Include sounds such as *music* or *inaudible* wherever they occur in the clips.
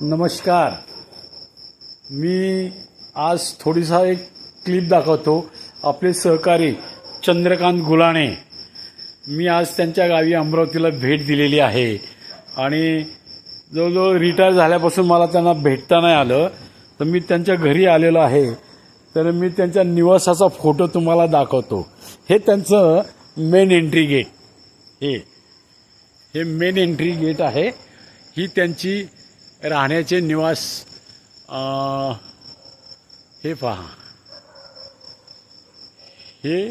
नमस्कार. मी आज थोडीसा एक क्लिप दाखवतो. आपले सहकारी चंद्रकांत गुलाणे. मी आज त्यांच्या गावी अमरावतीला भेट दिलेली आहे. आणि जवळजवळ रिटायर झाल्यापासून मला त्यांना भेटता नाही आलं. तर मी त्यांच्या घरी आलेलो आहे. तर मी त्यांच्या निवासाचा फोटो तुम्हाला दाखवतो. हे त्यांचं मेन एंट्री गेट हे. हे मेन एंट्री गेट आहे. ही त्यांची राहण्याचे निवास हे पहा. हे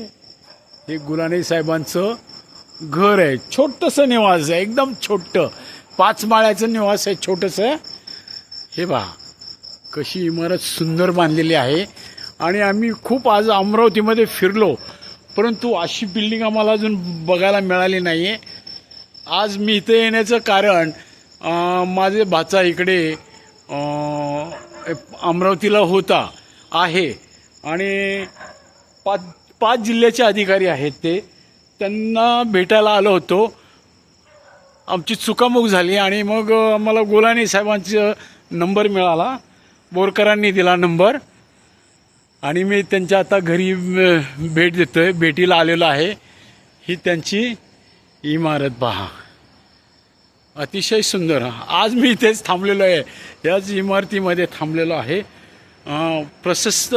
हे गुलाने साहेबांचं घर आहे. छोटंसं निवास आहे एकदम छोटं. पाच माळ्याचं निवास आहे छोटंसं. हे पहा. कशी इमारत सुंदर बांधलेली आहे. आणि आम्ही खूप आज अमरावतीमध्ये फिरलो परंतु अशी बिल्डिंग आम्हाला अजून बघायला मिळाली नाही आहे आज मी इथे येण्याचं कारण माझे भाचा इकडे अमरावतीला होता आहे. आणि पाच पाच जिल्ह्याचे अधिकारी आहेत ते. त्यांना भेटायला आलो होतो. आमची चुकामुक झाली आणि मग आम्हाला गोलानी साहेबांचा नंबर मिळाला. बोरकरांनी दिला नंबर. आणि मी त्यांच्या आता घरी भेट देतो आहे भेटीला आलेलो आहे. ही त्यांची इमारत पहा. अतिशय सुंदर. आज मी इथेच थांबलेलो आहे. याच इमारतीमध्ये थांबलेलो आहे. प्रशस्त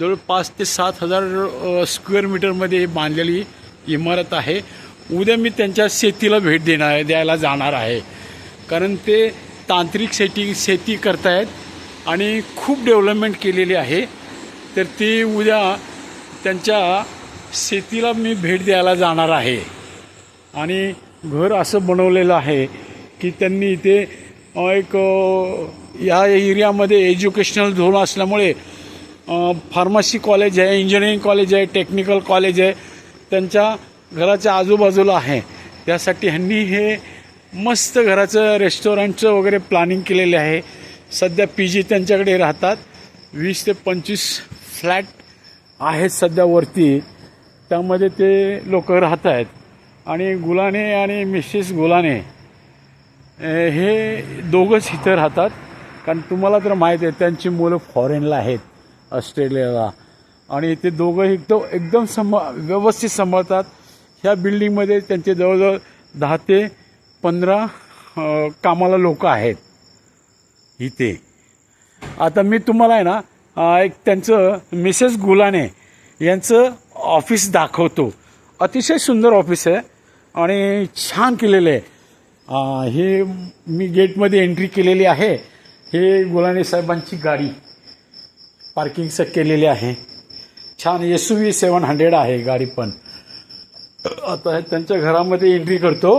जवळ पाच ते सात हजार स्क्वेअर मीटरमध्ये बांधलेली इमारत आहे. उद्या मी त्यांच्या शेतीला भेट देणार द्यायला जाणार आहे. कारण ते तांत्रिक शेती शेती करतायत आणि खूप डेव्हलपमेंट केलेली आहे. तर ती उद्या त्यांच्या शेतीला मी भेट द्यायला जाणार आहे. आणि घर असं बनवलेलं आहे की त्यांनी इथे एक या एरियामध्ये एज्युकेशनल झोन असल्यामुळे फार्मसी कॉलेज आहे इंजिनिअरिंग कॉलेज आहे टेक्निकल कॉलेज आहे त्यांच्या घराच्या आजूबाजूला आहे. त्यासाठी ह्यांनी हे मस्त घराचं रेस्टॉरंटचं वगैरे प्लॅनिंग केलेले आहे. सध्या पी जी त्यांच्याकडे राहतात. वीस ते पंचवीस फ्लॅट आहेत सध्या वरती. त्यामध्ये ते लोक राहत आहेत आणि गुलाने आणि मिसेस गुलाने हे दोघंच इथं राहतात. कारण तुम्हाला तर माहीत आहे त्यांची मुलं फॉरेनला आहेत ऑस्ट्रेलियाला. आणि ते दोघं एकदम एकदम सांभा व्यवस्थित सांभाळतात. ह्या बिल्डिंगमध्ये त्यांचे जवळजवळ दहा ते पंधरा कामाला लोक आहेत इथे. आता मी तुम्हाला आहे ना एक त्यांचं मिसेस गुलाने यांचं ऑफिस दाखवतो. अतिशय सुंदर ऑफिस आहे. आणि छान केलेलं आहे. हे मी गेटमध्ये एंट्री केलेली आहे. हे गुलाने साहेबांची गाडी पार्किंगचं केलेली आहे. छान S U V seven hundred आहे गाडी पण. आता हे त्यांच्या घरामध्ये एंट्री करतो.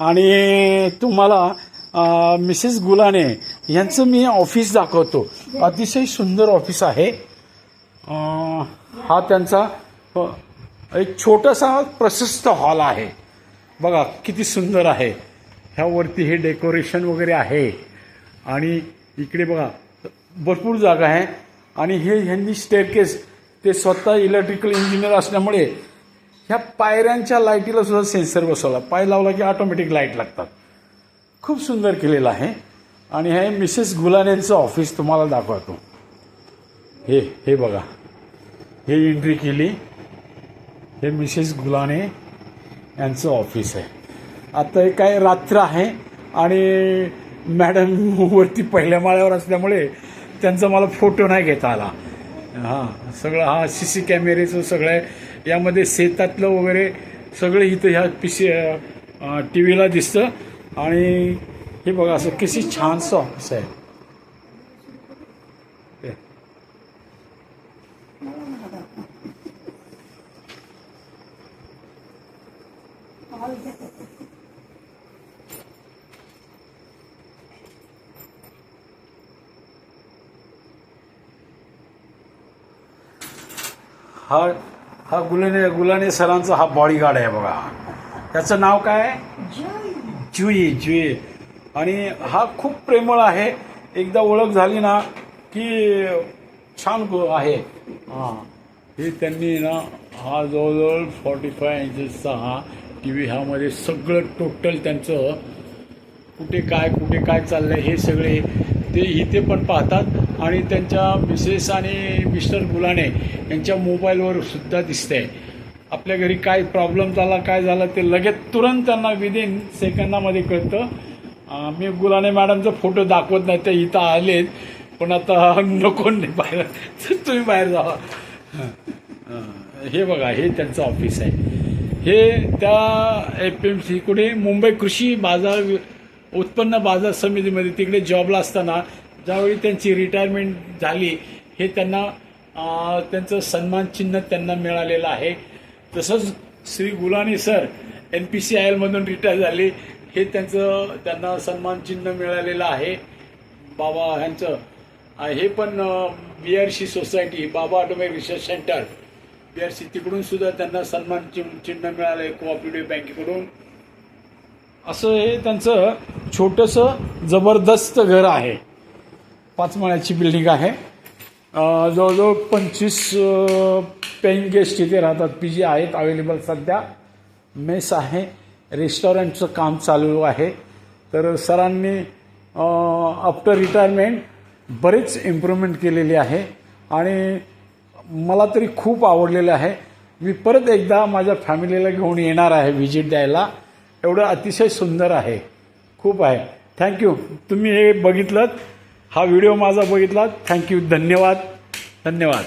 आणि तुम्हाला मिसेस गुलाने यांचं मी ऑफिस दाखवतो. अतिशय सुंदर ऑफिस आहे. हा त्यांचा हो. एक छोटासा प्रशस्त हॉल आहे. बघा किती सुंदर आहे. ह्यावरती हे डेकोरेशन वगैरे आहे. आणि इकडे बघा भरपूर जागा आहे. आणि हे ह्यांनी स्टेअरकेस ते स्वतः इलेक्ट्रिकल इंजिनियर असल्यामुळे ह्या पायऱ्यांच्या लाईटीला सुद्धा सेन्सर बसवला. पाय लावला की ऑटोमॅटिक लाइट लागतात. खूप सुंदर केलेलं आहे. आणि हे मिसेस गुलानेंचं ऑफिस तुम्हाला दाखवतो. हे हे बघा. हे एंट्री केली. हे मिसेस गुलाने यांचं ऑफिस आहे. आता हे काय रात्र आहे आणि मॅडम वरती पहिल्या माळ्यावर असल्यामुळे त्यांचा मला फोटो नाही घेता आला. हां सगळं हा सी सी कॅमेरेचं सगळं आहे. यामध्ये शेतातलं वगैरे सगळं इथं ह्या पी सी टी व्हीला दिसतं. आणि हे बघा असं किती छानसं ऑफिस आहे. हा हा गुलाने गुलाने सरांचा हा बॉडीगार्ड आहे बघा. त्याचं नाव काय? जुई जुई आणि हा खूप प्रेमळ आहे. एकदा ओळख झाली ना की छान आहे. हां. हे त्यांनी ना हा जवळजवळ फॉर्टी फाय इंचेसचा हा टी व्ही ह्यामध्ये सगळं टोटल त्यांचं कुठे काय कुठे काय चाललंय हे सगळे ते इथे पण पाहतात. आणि त्यांच्या मिसेस आणि मिस्टर गुलाने यांच्या मोबाईलवर सुद्धा दिसतंय. आपल्या घरी काय प्रॉब्लेम झाला काय झाला ते लगेच तुरंत त्यांना विदिन सेकंदामध्ये कळतं. मी गुलाने मॅडमचा फोटो दाखवत नाही ते इथं आलेत. पण आता *laughs* नको नाही बाहेर. तुम्ही बाहेर जावा. हे. बघा हे त्यांचं ऑफिस आहे. हे त्या एफ एम सी कुठे? मुंबई कृषी बाजार उत्पन्न बाजार समितीमध्ये तिकडे जॉबला असताना ज्यावेळी त्यांची रिटायरमेंट झाली हे त्यांना त्यांचं सन्मान चिन्ह त्यांना मिळालेलं आहे. तसंच Shri Gulani sir N P C I एलमधून retire झाले हे त्यांचं त्यांना सन्मान चिन्ह मिळालेलं आहे. बाबा ह्यांचं हे पण B R C society Bhabha automatic research centre B R C तिकडून सुद्धा त्यांना सन्मान चिन्ह चिन्ह मिळालं आहे कोऑपरेटिव्ह बँकेकडून. असं हे त्यांचं छोटंसं जबरदस्त घर आहे. पाच माळ्याची बिल्डिंग आहे. जवळजवळ पंचवीस पेईंग गेस्ट इथे राहतात. पी जी आहेत अवेलेबल सध्या. मेस आहे. रेस्टॉरंटचं काम चालू आहे. तर सरांनी आफ्टर रिटायरमेंट बरेच इम्प्रूव्हमेंट केलेली आहे. आणि मला तरी खूप आवडलेलं आहे. मी परत एकदा माझ्या फॅमिलीला घेऊन येणार आहे व्हिजिट द्यायला. एवढं अतिशय सुंदर आहे. खूप आहे. थँक्यू तुम्ही हे बघितलं हा व्हिडिओ माझा बघितला थँक्यू धन्यवाद. धन्यवाद.